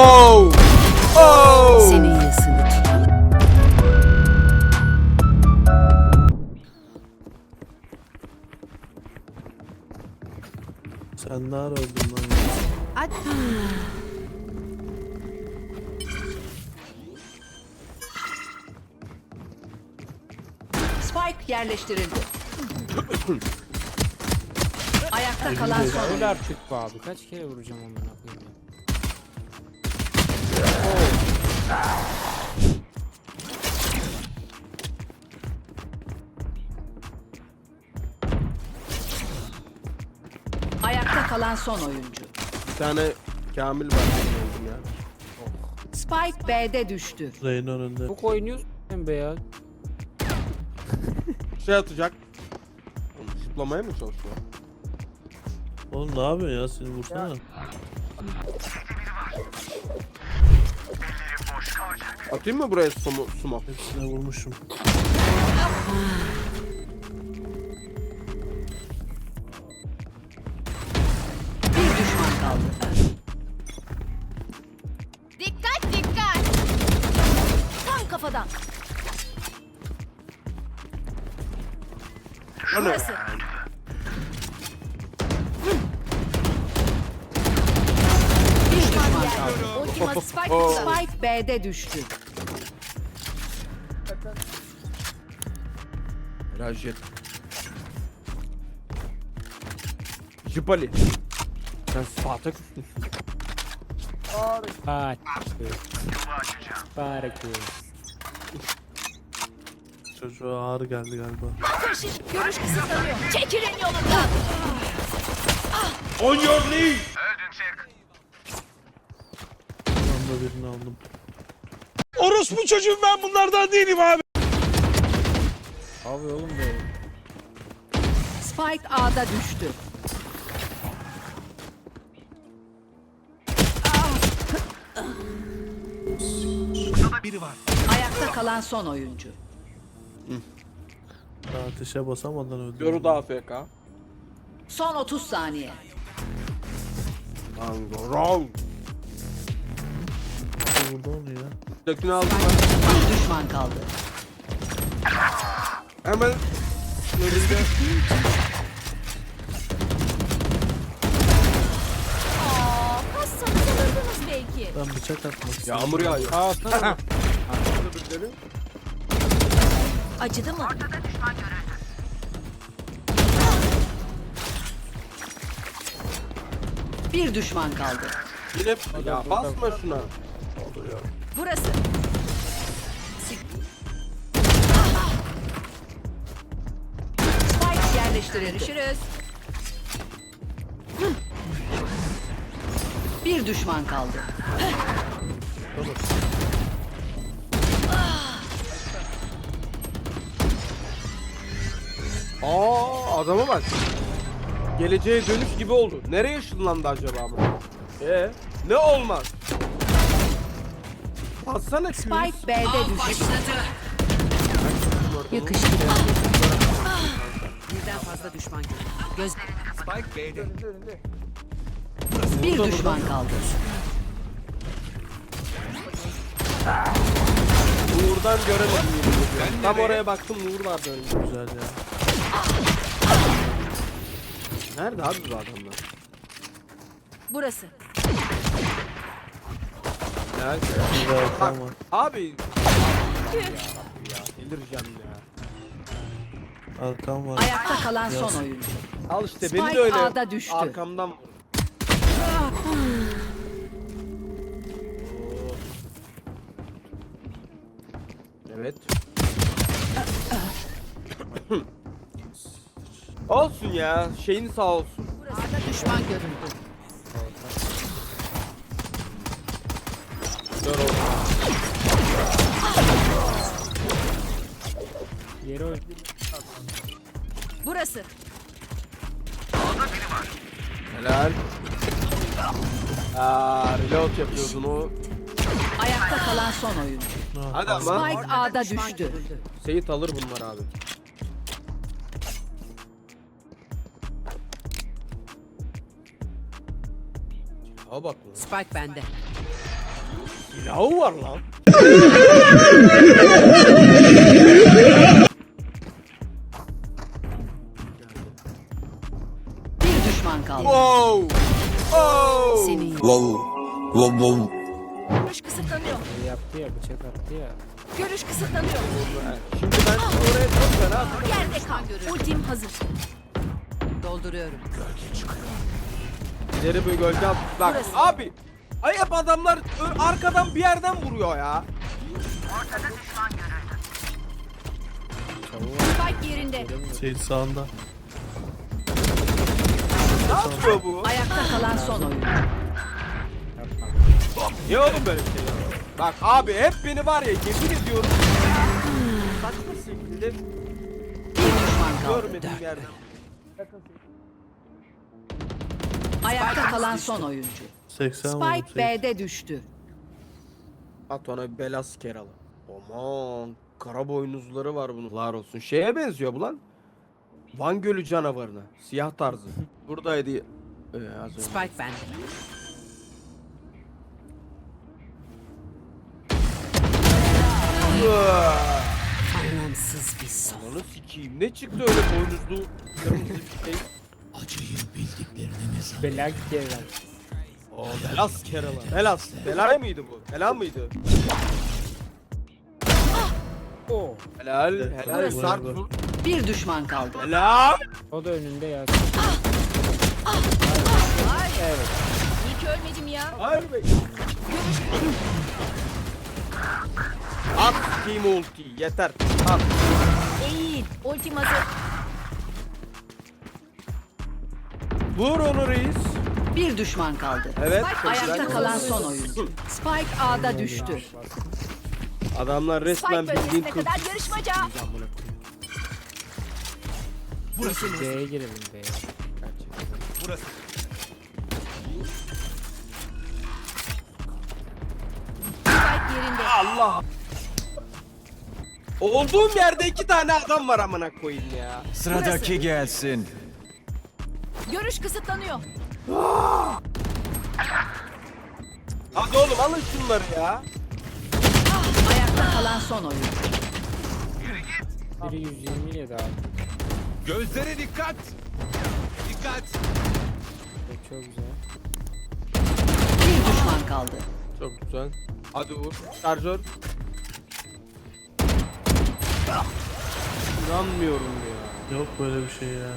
Oh! Oh! Senin yasını. Sen ne ara öldün lan? Hadi. Spike yerleştirildi. Ayakta kalan son. Öl artık be abi. Kaç kere vuracağım koyayım ya. Ayakta kalan son oyuncu. Bir tane Kamil var. öldüm ya. Spike B'de düştü. Reyna önünde. Çok oynuyorsun sen be ya. Şey atacak. Oğlum, Zıplamaya mı çalışıyor? Oğlum ne yapıyorsun ya? Seni vursana. Atayım mı buraya sumo? sumo? Hepsine vurmuşum. Bir düşman kaldı. Dikkat dikkat. Tam kafadan. Burası. Ultima Spike. Spike B'de düştü. Helal jet. Jipali. Sen Spartaküs'ün. Bak. Bak. Çocuğa ağrı geldi galiba. Görüş kısıtlanıyor. Çekilin yolundan. On your knee! Bir anda birini aldım. Orospu çocuğum ben bunlardan değilim abi. Abi oğlum be. Spike A'da düştü. Biri var. Ayakta kalan son oyuncu. Daha ateşe basamadan öldüm. Yoru da AFK. Son 30 saniye. Tango onu ya. Tekini aldım ben. Bir düşman kaldı. Hemen. Aa, alırdınız belki. Ben bıçak atmak istedim. Yağmur yağıyor. Aa Arkada birileri. Acıdı mı? Bir düşman kaldı. Yine ya basma şuna. Burası. Spike yerleştirildi. Görüşürüz. Bir düşman kaldı. Aa adama bak. Geleceğe dönüş gibi oldu. Nereye ışınlandı acaba ama? Ee, ne olmaz? Bassana Q'yu. Spike B'de düştü. Yakıştı. Birden fazla düşman gördüm. Göz... Spike B'de. Bir düşman kaldı. Uğur'dan göremedim ediyorum. Tam oraya baktım Uğur vardı önümde. Güzel ya. Nerede abi bu adamlar? Burası. De arkam var. Abi. Ya, delireceğim ya. Arkam var. Ayakta kalan son oyuncu. Al işte Spike beni de öyle A'da düştü. arkamdan. Evet. olsun ya. Şeyin sağ olsun. A'da düşman görüldü. Yeri öl. Burası. Helal. Aa, reload yapıyordun o. Ayakta kalan son oyuncu. Ne Hadi ama. Spike A'da düştü. Seyit alır bunlar abi. Ha bak lan. Spike bende. Silahı var lan. Bir düşman kaldı. Wow. Oh. Senin Görüş kısıtlanıyor. Ne yaptı ya bıçak attı ya. Görüş kısıtlanıyor. Şimdi ben oraya çok fena Yerde kal. Ultim hazır. dolduruyorum. İleri bir gölge at. Bak Burası. abi. Ay hep adamlar ö- arkadan bir yerden vuruyor ya. Spike yerinde. Şey sağında. Ne yapıyor bu? Ayakta kalan son oyuncu. Niye oğlum böyle bir şey ya? Bak abi hep beni var ya yemin ediyorum. Saçma şekilde Bir düşman kaldı. görmediğim yerden. Ayakta kalan son oyuncu. 80 vurdum. Spike B'de düştü. At ona bir bela siker alın. Aman kara boynuzları var bunun. Lar olsun. Şeye benziyor bu lan. Van Gölü canavarına. Siyah tarzı. Buradaydı. Ee, az önce. Spike bende. Anlamsız bir son. Onu sikeyim. Ne çıktı öyle boynuzlu kırmızı bir şey? Bela gitti evden. O belas kerala. Belas. Bela mıydı bu? Bela mıydı? Oo. Helal. Helal. Burası. Sarp. Bir düşman kaldı. Helal. O da önünde ya. İyi ki ölmedim ya. Hayır be. At team ulti. Yeter. At. Eğil. Ultim hazır. Vur onu reis. Bir düşman kaldı. Evet. Ayakta güzel. kalan son oyuncu. Spike A'da düştü. Adamlar resmen Spike bildiğin bölgesine kız. kadar yarışmaca. B'ye girelim B'ye. Yerinde. Allah. Olduğum yerde iki tane adam var amına koyayım ya. Sıradaki gelsin. Görüş kısıtlanıyor. Hadi oğlum alın şunları ya. Ayakta kalan son oyuncu. Biri 120 yedi abi. Gözlere dikkat. Dikkat. Çok, çok güzel. Bir düşman kaldı. Çok güzel. Hadi vur. Şarjör. İnanmıyorum ya. Yok böyle bir şey ya.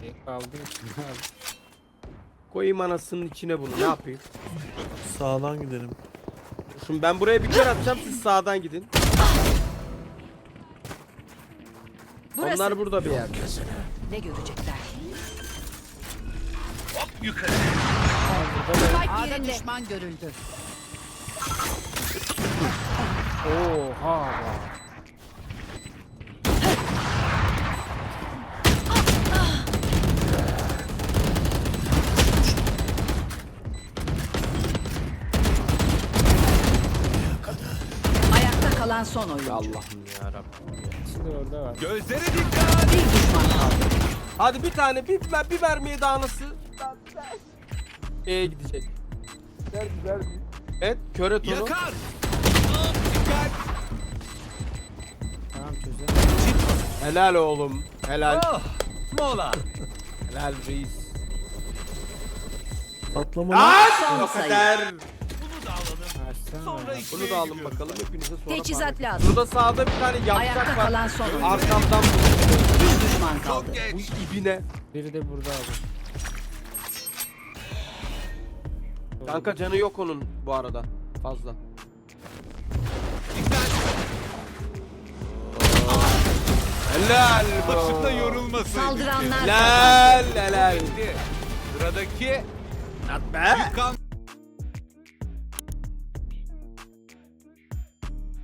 Tek kaldım şimdi abi. Koyayım anasının içine bunu. Ne yapayım? Sağdan gidelim. Şimdi ben buraya bir kere atacağım siz sağdan gidin. Burası. Onlar burada bir yerde. Ne görecekler? Spike A'da yerinde. düşman görüldü. Oha. Ayakta kalan son oyuncu. Allah'ım ya Rabbim. Orada var. Gözlere dikkat. Bir düşman kaldı. Hadi bir tane bir, bir mermiye daha nasıl? E'ye gidecek. Güzel güzel. Evet köre tonu. Yakar. Dikkat. Tamam çözelim. Helal oğlum. Helal. Ah, mola. Helal reis. Patlama. Aa, o sayı. kadar. Sonra işe Bunu da alın bakalım hepinize sonra. Teçhizat lazım. Burada sağda bir tane Ayakta var. kalan son. Arkamdan Bir düşman kaldı. bu ibine. Biri de burada abi. Kanka canı yok onun bu arada. Fazla. Helal. Başında yorulmasın. Saldıranlar Helal helal. Sıradaki Not bad. Yıkan